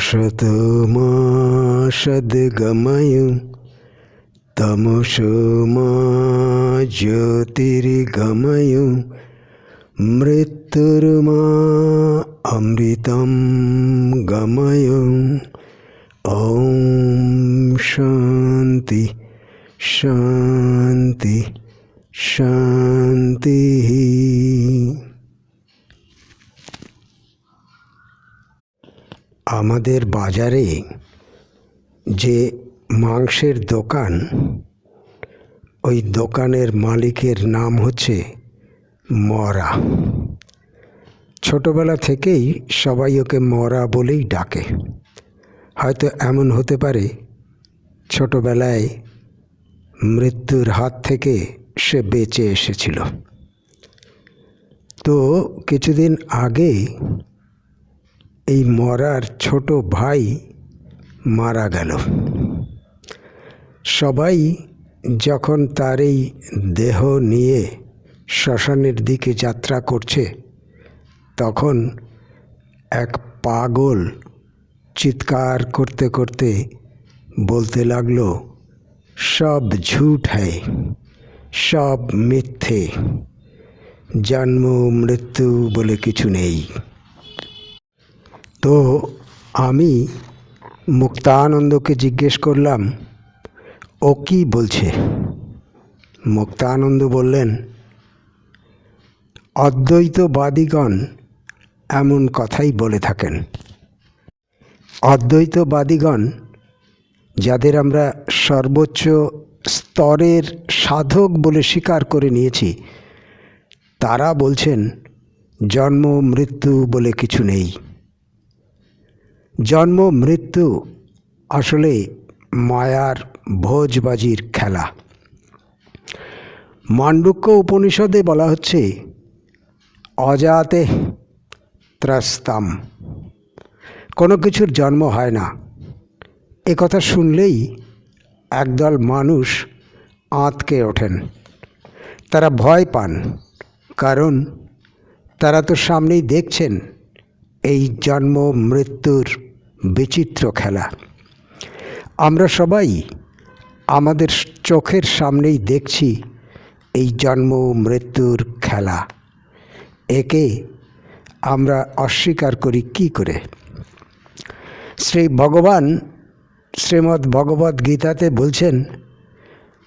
অসত মা সদ্গময় তমসো মা জ্যোতির্গময় মৃত্যুর্মা অমৃতম গময় ওম শান্তি শান্তি শান্তি আমাদের বাজারে যে মাংসের দোকান, ওই দোকানের মালিকের নাম হচ্ছে মরা। ছোটবেলা থেকেই সবাই ওকে মরা বলেই ডাকে। হয়তো এমন হতে পারে ছোটবেলায় মৃত্যুর হাত থেকে সে বেঁচে এসেছিল। তো কিছুদিন আগে এই মরার ছোট ভাই মারা গেল। সবাই যখন তার এই দেহ নিয়ে শ্মশানের দিকে যাত্রা করছে, তখন এক পাগল চিৎকার করতে করতে বলতে লাগল, সব ঝুট হ্যায়, সব মিথ্যে, জন্ম মৃত্যু বলে কিছু নেই। তো আমি মুক্তানন্দকে জিজ্ঞেস করলাম, ও কি বলছে? মুক্তানন্দ বললেন, অদ্বৈতবাদীগণ এমন কথাই বলে থাকেন। অদ্বৈতবাদীগণ, যাদের আমরা সর্বোচ্চ স্তরের সাধক বলে স্বীকার করে নিয়েছি, তারা বলছেন, জন্ম, মৃত্যু বলে কিছু নেই। জন্ম, মৃত্যু আসলে মায়ার ভোজবাজির খেলা। মান্ডুক্য উপনিষদে বলা হচ্ছে, অজাতে ত্রাস্তাম। কোনো কিছুর জন্ম হয় না। এ কথা শুনলেই একদল মানুষ আঁতকে ওঠেন। তারা ভয় পান, কারণ তারা তো সামনেই দেখছেন এই জন্ম, মৃত্যুর বিচিত্র খেলা। আমরা সবাই আমাদের চোখের সামনেই দেখছি এই জন্ম মৃত্যুর খেলা। একে আমরা অস্বীকার করি কি করে? শ্রী ভগবান শ্রীমদ্ ভগবদ গীতাতে বলছেন,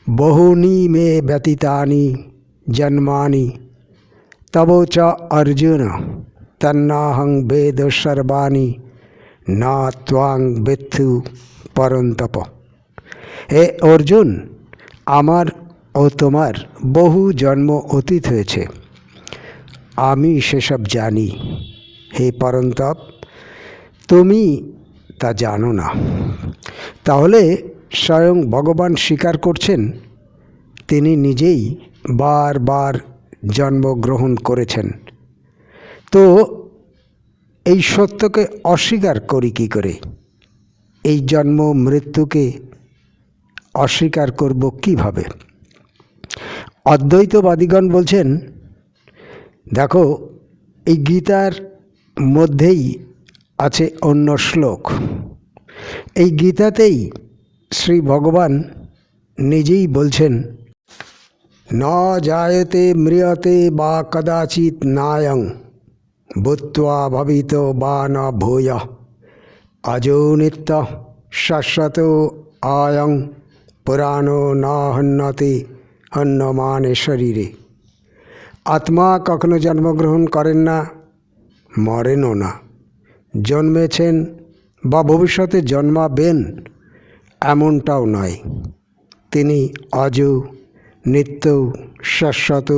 বহুনি মে ব্যতীতানি জন্মানি, তব চ অর্জুন, তন্নাহং বেদ সর্বাণি। না ত্বাং বেথু পরন্তপ হে অর্জুন, আমার ও তোমার বহু জন্ম অতীত হয়েছে। আমি সেসব জানি। হে পরন্তপ তুমি তা জানো না। তাহলে স্বয়ং ভগবান স্বীকার করছেন, তিনি নিজেই বারবার জন্মগ্রহণ করেছেন। তো এই সত্যকে অস্বীকার করি কী করে? এই জন্ম, মৃত্যুকে অস্বীকার করব কীভাবে? অদ্বৈতবাদীগণ বলছেন, দেখো, এই গীতার মধ্যেই আছে অন্য শ্লোক। এই গীতাতেই শ্রী ভগবান নিজেই বলছেন, ন জায়তে ম্রিয়তে বা কদাচিৎ নায়ং। ভূত্বা ভবিত বা ন ভূয়। অজো নিত্য শাশ্বত আয়ং পুরাণো না হন্যতে হন্যমানে শরীরে। আত্মা কখনো জন্মগ্রহণ করেন না, মরেনও না। জন্মেছেন বা ভবিষ্যতে জন্মাবেন এমনটাও নয়। তিনি অজ নিত্য শাশ্বত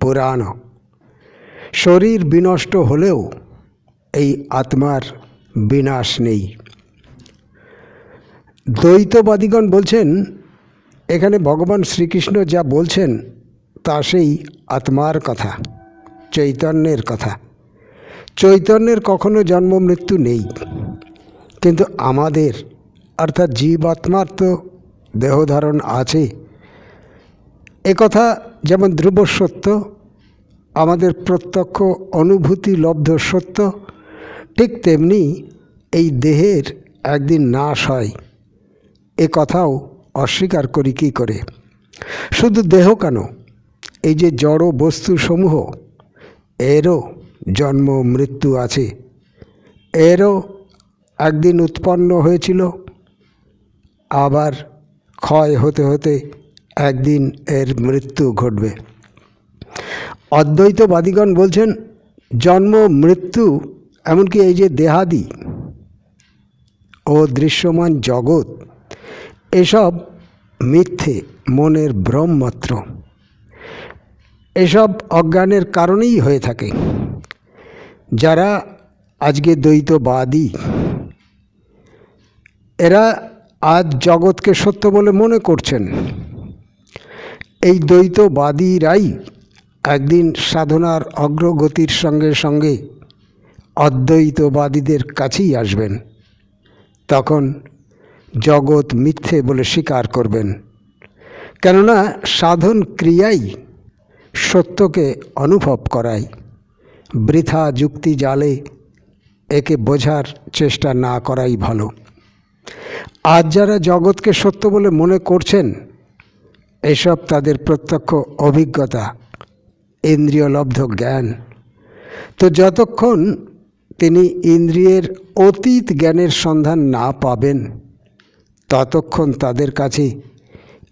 পুরাণ শরীর বিনষ্ট হলেও এই আত্মার বিনাশ নেই। দ্বৈতবাদীগণ বলছেন, এখানে ভগবান শ্রীকৃষ্ণ যা বলছেন, তা সেই আত্মার কথা, চৈতন্যের কথা। চৈতন্যের কখনো জন্ম মৃত্যু নেই, কিন্তু আমাদের, অর্থাৎ জীবাত্মার তো দেহধারণ আছে। একথা যেমন ধ্রুব সত্য আমাদের প্রত্যক্ষ অনুভূতি লব্ধ সত্য, ঠিক তেমনি এই দেহের একদিন নাশ হয়। এ কথাও অস্বীকার করি কী করে? শুধু দেহ কেন? এই যে জড় বস্তুসমূহ, এরও জন্ম মৃত্যু আছে। এরও একদিন উৎপন্ন হয়েছিল, আবার ক্ষয় হতে হতে একদিন এর মৃত্যু ঘটবে। অদ্বৈতবাদীগণ বলছেন, জন্ম, মৃত্যু, এমনকি এই যে দেহাদি ও দৃশ্যমান জগৎ, এসব মিথ্যে, মনের ভ্রম মাত্র এসব অজ্ঞানের কারণেই হয়ে থাকে। যারা আজকে দ্বৈতবাদী, এরা আজ জগৎকে সত্য বলে মনে করছেন। এই দ্বৈতবাদীরাই একদিন সাধনার অগ্রগতির সঙ্গে সঙ্গে অদ্বৈতবাদীদের কাছেই আসবেন। তখন জগৎ মিথ্যে বলে স্বীকার করবেন। কেননা সাধন ক্রিয়াই সত্যকে অনুভব করায়। বৃথা যুক্তি জালে একে বোঝার চেষ্টা না করাই ভালো। আজ যারা জগৎকে সত্য বলে মনে করছেন, এসব তাদের প্রত্যক্ষ অভিজ্ঞতা ইন্দ্রিয়লব্ধ জ্ঞান তো যতক্ষণ তিনি ইন্দ্রিয়ের অতীত জ্ঞানের সন্ধান না পাবেন, ততক্ষণ তাদের কাছে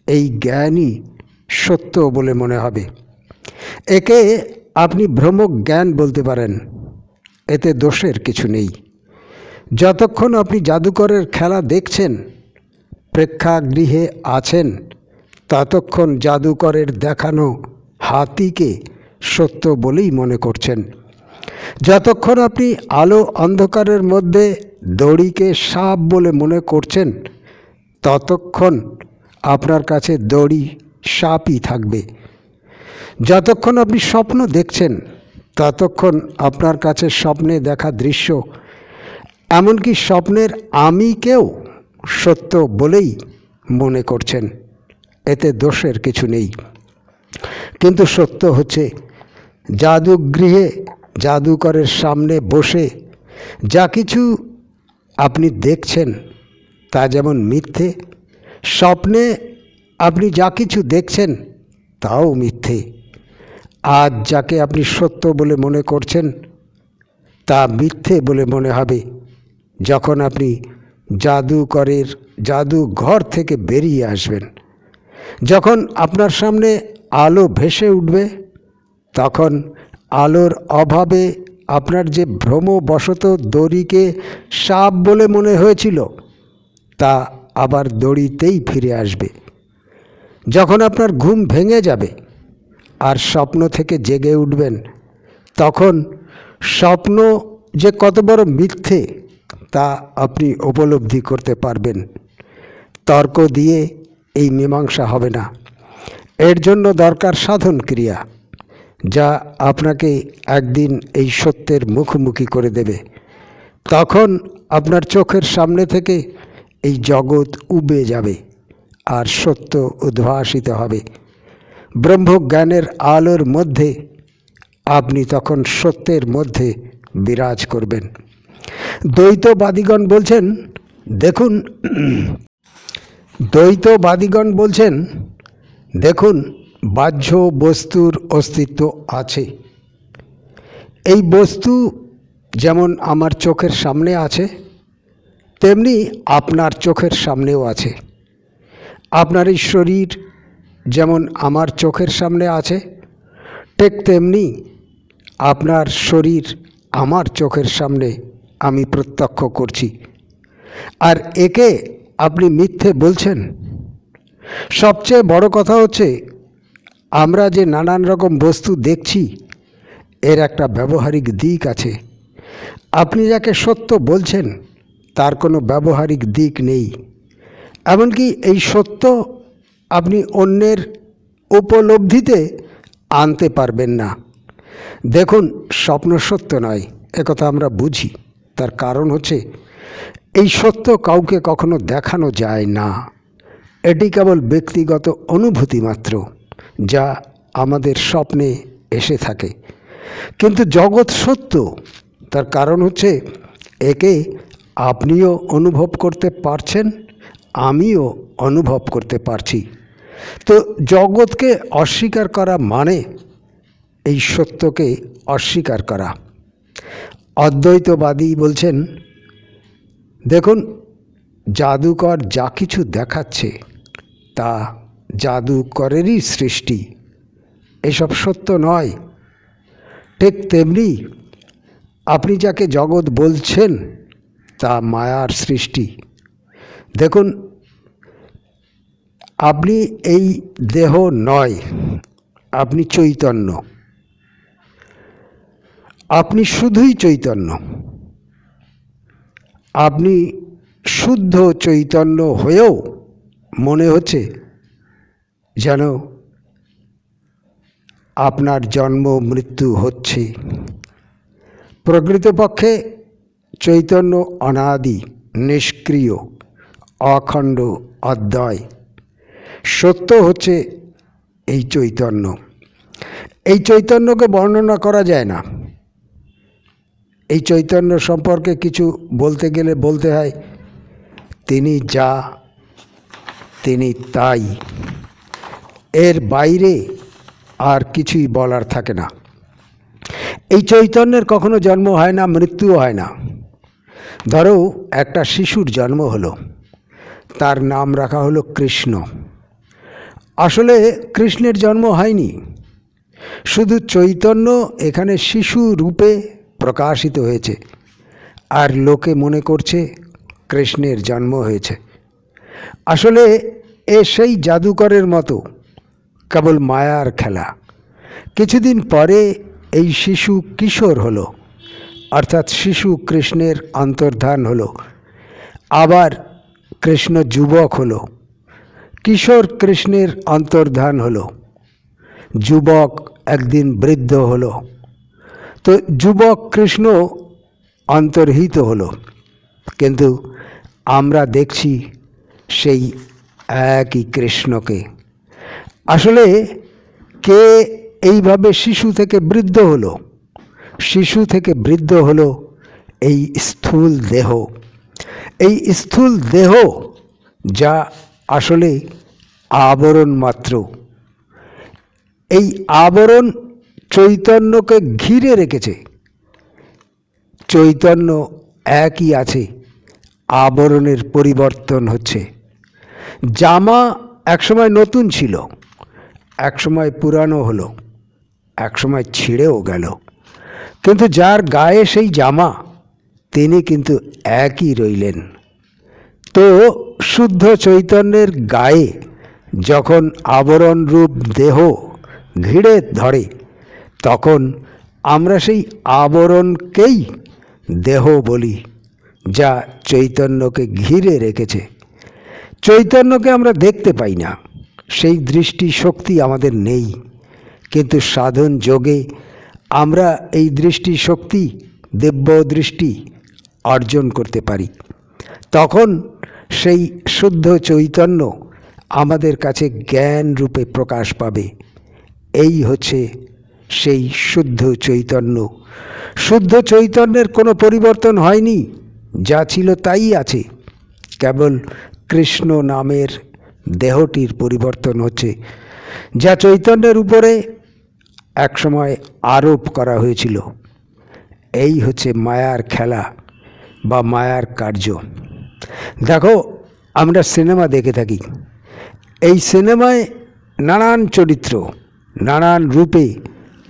এই জ্ঞানই সত্য বলে মনে হবে। একে আপনি ভ্রমক জ্ঞান বলতে পারেন, এতে দোষের কিছু নেই। যতক্ষণ আপনি জাদুকরের খেলা দেখছেন, প্রেক্ষাগৃহে আছেন, ততক্ষণ জাদুকরের দেখানো হাতিকে সত্য বলেই মনে করছেন। যতক্ষণ আপনি আলো অন্ধকারের মধ্যে দড়িকে সাপ বলে মনে করছেন, ততক্ষণ আপনার কাছে দড়ি সাপই থাকবে। যতক্ষণ আপনি স্বপ্ন দেখছেন, ততক্ষণ আপনার কাছে স্বপ্নে দেখা দৃশ্য। এমনকি স্বপ্নের আমিকেও সত্য বলেই মনে করছেন। এতে দোষের কিছু নেই। কিন্তু সত্য হচ্ছে জাদুগৃহে জাদুকরের সামনে বসে যা কিছু আপনি দেখছেন তা যেমন মিথ্যে, স্বপ্নে আপনি যা কিছু দেখছেন তাও মিথ্যে। আজ যাকে আপনি সত্য বলে মনে করছেন, তা মিথ্যে বলে মনে হবে। যখন আপনি জাদুকরের জাদুঘর থেকে বেরিয়ে আসবেন, যখন আপনার সামনে আলো ভেসে উঠবে তখন আলোর অভাবে আপনার যে ভ্রমবশত দড়িকে সাপ বলে মনে হয়েছিল, তা আবার দড়িতেই ফিরে আসবে। যখন আপনার ঘুম ভেঙে যাবে আর স্বপ্ন থেকে জেগে উঠবেন, তখন স্বপ্ন যে কত বড় মিথ্যে, তা আপনি উপলব্ধি করতে পারবেন। তর্ক দিয়ে এই মীমাংসা হবে না। এর জন্য দরকার সাধন ক্রিয়া যা আপনাকে একদিন এই সত্যের মুখোমুখি করে দেবে। তখন আপনার চোখের সামনে থেকে এই জগৎ উবে যাবে আর সত্য উদ্ভাসিত হবে। ব্রহ্মজ্ঞানের আলোর মধ্যে আপনি তখন সত্যের মধ্যে বিরাজ করবেন। দ্বৈতবাদীগণ বলছেন, দেখুন, দ্বৈতবাদীগণ বলছেন, দেখুন বাহ্য বস্তুর অস্তিত্ব আছে। এই বস্তু যেমন আমার চোখের সামনে আছে, তেমনি আপনার চোখের সামনেও আছে। আপনার এই শরীর যেমন আমার চোখের সামনে আছে, ঠিক তেমনি আপনার শরীর আমার চোখের সামনে আমি প্রত্যক্ষ করছি। আর একে আপনি মিথ্যে বলছেন। সবচেয়ে বড় কথা হচ্ছে আমরা যে নানান রকম বস্তু দেখছি, এর একটা ব্যবহারিক দিক আছে। আপনি যাকে সত্য বলছেন, তার কোনো ব্যবহারিক দিক নেই। এমনকি এই সত্য আপনি অন্যের উপলব্ধিতে আনতে পারবেন না। দেখুন, স্বপ্ন সত্য নয় একথা আমরা বুঝি। তার কারণ হচ্ছে, এই সত্য কাউকে কখনো দেখানো যায় না। এটি কেবল ব্যক্তিগত অনুভূতি মাত্র। যা আমাদের স্বপ্নে এসে থাকে। কিন্তু জগৎ সত্য, তার কারণ হচ্ছে একে আপনিও অনুভব করতে পারছেন, আমিও অনুভব করতে পারছি। তো জগৎকে অস্বীকার করা মানে এই সত্যকে অস্বীকার করা। অদ্বৈতবাদী বলছেন, দেখুন, জাদুকর যা কিছু দেখাচ্ছে, তা জাদুকরেরই সৃষ্টি। এসব সত্য নয়। ঠিক তেমনি আপনি যাকে জগৎ বলছেন, তা মায়ার সৃষ্টি। দেখুন, আপনি এই দেহ নয়, আপনি চৈতন্য। আপনি শুধুই চৈতন্য। আপনি শুদ্ধ চৈতন্য হয়েও মনে হচ্ছে যেন আপনার জন্ম, মৃত্যু হচ্ছে। প্রকৃতপক্ষে চৈতন্য অনাদি, নিষ্ক্রিয়, অখণ্ড অদ্বয়। সত্য হচ্ছে এই চৈতন্য। এই চৈতন্যকে বর্ণনা করা যায় না। এই চৈতন্য সম্পর্কে কিছু বলতে গেলে বলতে হয়, তিনি যা, তিনি তাই। এর বাইরে আর কিছুই বলার থাকে না। এই চৈতন্যের কখনো জন্ম হয় না, মৃত্যুও হয় না। ধরো একটা শিশুর জন্ম হলো, তার নাম রাখা হলো কৃষ্ণ। আসলে কৃষ্ণের জন্ম হয়নি, শুধু চৈতন্য এখানে শিশু রূপে প্রকাশিত হয়েছে, আর লোকে মনে করছে কৃষ্ণের জন্ম হয়েছে। আসলে এ সেই জাদুকরের মতো কেবল মায়ার খেলা। কিছুদিন পরে এই শিশু কিশোর হলো, অর্থাৎ শিশু কৃষ্ণের অন্তর্ধান হলো। আবার কৃষ্ণ যুবক হলো, কিশোর কৃষ্ণের অন্তর্ধান হলো। যুবক একদিন বৃদ্ধ হলো, তো যুবক কৃষ্ণ অন্তর্হিত হলো। কিন্তু আমরা দেখছি সেই একই কৃষ্ণকে। আসলে কে এইভাবে শিশু থেকে বৃদ্ধ হলো? শিশু থেকে বৃদ্ধ হলো এই স্থূল দেহ। এই স্থূল দেহ যা আসলে আবরণ মাত্র। এই আবরণ চৈতন্যকে ঘিরে রেখেছে। চৈতন্য একই আছে, আবরণের পরিবর্তন হচ্ছে। জামা একসময় নতুন ছিল একসময় পুরানো হলো একসময় ছিঁড়েও গেল। কিন্তু যার গায়ে সেই জামা, তিনি কিন্তু একই রইলেন। তো শুদ্ধ চৈতন্যের গায়ে যখন আবরণ রূপ দেহ ঘিরে ধরে, তখন আমরা সেই আবরণকেই দেহ বলি, যা চৈতন্যকে ঘিরে রেখেছে। চৈতন্যকে আমরা দেখতে পাই না। সেই দৃষ্টি শক্তি আমাদের নেই। কিন্তু সাধন যোগে আমরা এই দৃষ্টি শক্তি দিব্য দৃষ্টি অর্জন করতে পারি। তখন সেই শুদ্ধ চৈতন্য আমাদের কাছে জ্ঞান রূপে প্রকাশ পাবে। এই হচ্ছে সেই শুদ্ধ চৈতন্য। শুদ্ধ চৈতন্যের কোনো পরিবর্তন হয়নি, যা ছিল তাই আছে। কেবল কৃষ্ণ নামের দেহটির পরিবর্তন হচ্ছে, যা চৈতন্যের উপরে একসময় আরোপ করা হয়েছিল। এই হচ্ছে মায়ার খেলা বা মায়ার কার্য। দেখো, আমরা সিনেমা দেখে থাকি। এই সিনেমায় নানান চরিত্র, নানান রূপে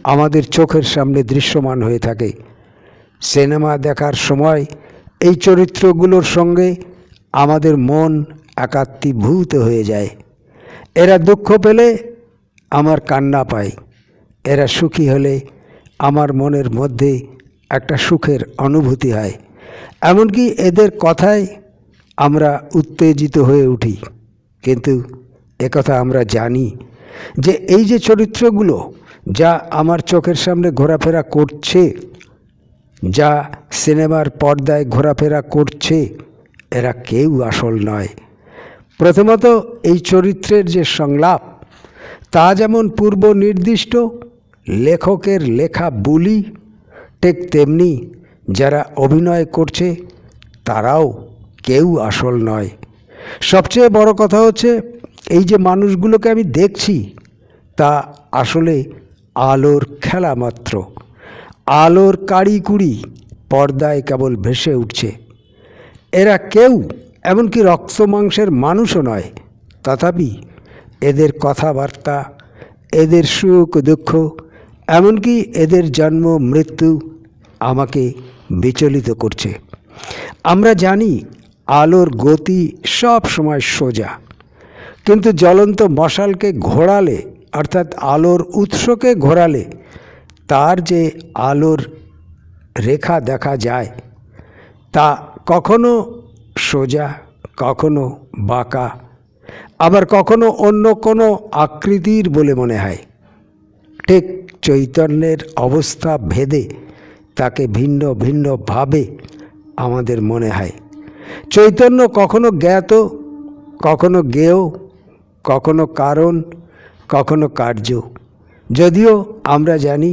আমাদের চোখের সামনে দৃশ্যমান হয়ে থাকে। সিনেমা দেখার সময় এই চরিত্রগুলোর সঙ্গে আমাদের মন একাত্মীভূত হয়ে যায়। এরা দুঃখ পেলে আমার কান্না পায়। এরা সুখী হলে আমার মনের মধ্যে একটা সুখের অনুভূতি হয়। এমনকি এদের কথায় আমরা উত্তেজিত হয়ে উঠি। কিন্তু একথা আমরা জানি যে এই যে চরিত্রগুলো যা আমার চোখের সামনে ঘোরাফেরা করছে, যা সিনেমার পর্দায় ঘোরাফেরা করছে, এরা কেউ আসল নয়। প্রথমত এই চরিত্রের যে সংলাপ, তা যেমন পূর্ব নির্দিষ্ট, লেখকের লেখা বুলি, ঠিক তেমনি যারা অভিনয় করছে, তারাও কেউ আসল নয়। সবচেয়ে বড় কথা হচ্ছে, এই যে মানুষগুলোকে আমি দেখছি, তা আসলে আলোর খেলা মাত্র। আলোর কাড়ি কুড়ি পর্দায় কেবল ভেসে উঠছে। এরা কেউ এমনকি রক্ত মাংসের মানুষও নয়। তথাপি এদের কথাবার্তা, এদের সুখ দুঃখ, এমনকি এদের জন্ম, মৃত্যু আমাকে বিচলিত করছে। আমরা জানি আলোর গতি সব সময় সোজা, কিন্তু জ্বলন্ত মশালকে ঘোরালে, অর্থাৎ আলোর উৎসকে ঘোরালে, তার যে আলোর রেখা দেখা যায়, তা কখনো সোজা, কখনো বাঁকা, আবার কখনো অন্য কোনো আকৃতির বলে মনে হয়। ঠিক চৈতন্যের অবস্থা ভেদে তাকে ভিন্ন ভিন্নভাবে আমাদের মনে হয়। চৈতন্য কখনো জ্ঞাত, কখনো জ্ঞেয় কখনো কারণ, কখনো কার্য। যদিও আমরা জানি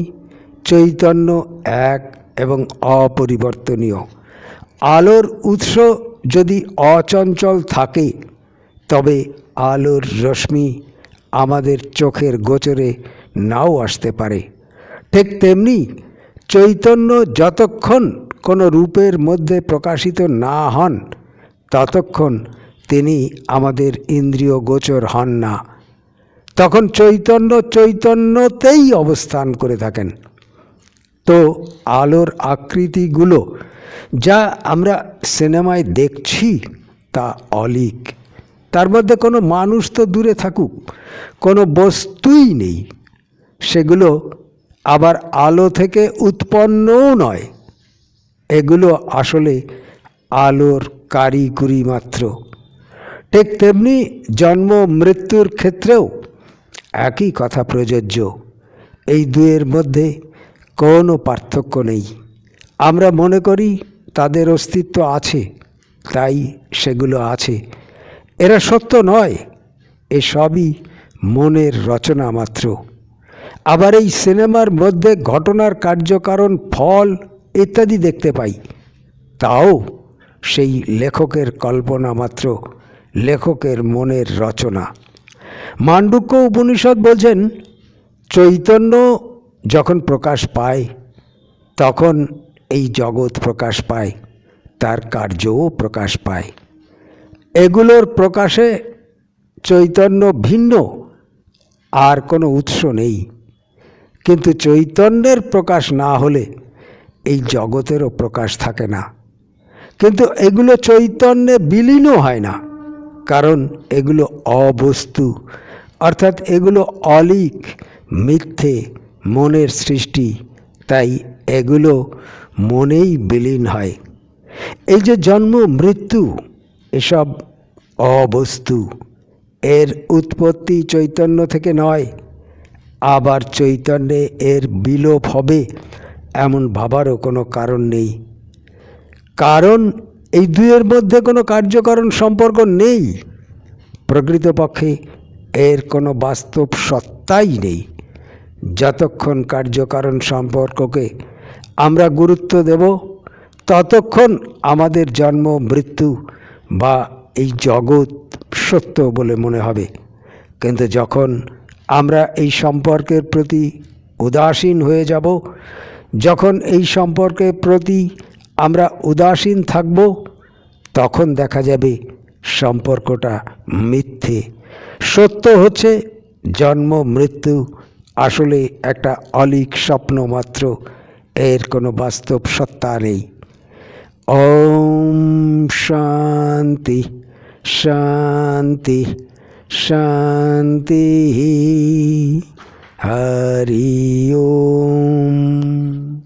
চৈতন্য এক এবং অপরিবর্তনীয়। আলোর উৎস যদি অচঞ্চল থাকে, তবে আলোর রশ্মি আমাদের চোখের গোচরে নাও আসতে পারে। ঠিক তেমনি চৈতন্য যতক্ষণ কোনো রূপের মধ্যে প্রকাশিত না হন, ততক্ষণ তিনি আমাদের ইন্দ্রিয় গোচর হন না। তখন চৈতন্য চৈতন্যতেই অবস্থান করে থাকেন। তো আলোর আকৃতিগুলো যা আমরা সিনেমায় দেখছি তা অলিক। তার মধ্যে কোনো মানুষ তো দূরে থাকুক, কোনো বস্তুই নেই। সেগুলো আবার আলো থেকে উৎপন্নও নয়। এগুলো আসলে আলোর কারিকুরি মাত্র। ঠিক তেমনি জন্ম মৃত্যুর ক্ষেত্রেও একই কথা প্রযোজ্য। এই দুয়ের মধ্যে কোনো পার্থক্য নেই। আমরা মনে করি তাদের অস্তিত্ব আছে, তাই সেগুলো আছে। এরা সত্য নয়, এসবই মনের রচনা মাত্র। আবার এই সিনেমার মধ্যে ঘটনার কার্যকারণ, ফল ইত্যাদি দেখতে পাই। তাও সেই লেখকের কল্পনা মাত্র, লেখকের মনের রচনা। মান্ডুক্য উপনিষদ বলছেন, চৈতন্য যখন প্রকাশ পায়, তখন এই জগৎ প্রকাশ পায়, তার কার্যও প্রকাশ পায়। এগুলোর প্রকাশে চৈতন্য ভিন্ন, আর কোনো উৎস নেই। কিন্তু চৈতন্যের প্রকাশ না হলে এই জগতেরও প্রকাশ থাকে না। কিন্তু এগুলো চৈতন্যে বিলীনও হয় না, কারণ এগুলো অবস্তু, অর্থাৎ এগুলো অলিক, মিথ্যে, মনের সৃষ্টি। তাই এগুলো মনেই বিলীন হয়। এই যে জন্ম, মৃত্যু, এসব অবস্তু, এর উৎপত্তি চৈতন্য থেকে নয়, আবার চৈতন্যে এর বিলোপ হবে এমন ভাবারও কোনো কারণ নেই। কারণ এই দুয়ের মধ্যে কোনো কার্যকারণ সম্পর্ক নেই। প্রকৃতপক্ষে এর কোনো বাস্তব সত্তাই নেই। যতক্ষণ কার্যকারণ সম্পর্ককে আমরা গুরুত্ব দেব। ততক্ষণ আমাদের জন্ম, মৃত্যু বা এই জগৎ সত্য বলে মনে হবে। কিন্তু যখন আমরা এই সম্পর্কের প্রতি উদাসীন হয়ে যাব, যখন এই সম্পর্কের প্রতি আমরা উদাসীন থাকব, তখন দেখা যাবে সম্পর্কটা মিথ্যে। সত্য হচ্ছে জন্ম, মৃত্যু আসলে একটা অলিক স্বপ্ন মাত্র। এর কোনো বাস্তব সত্তা নেই। ওম শান্তি শান্তি শান্তি হরি ওম।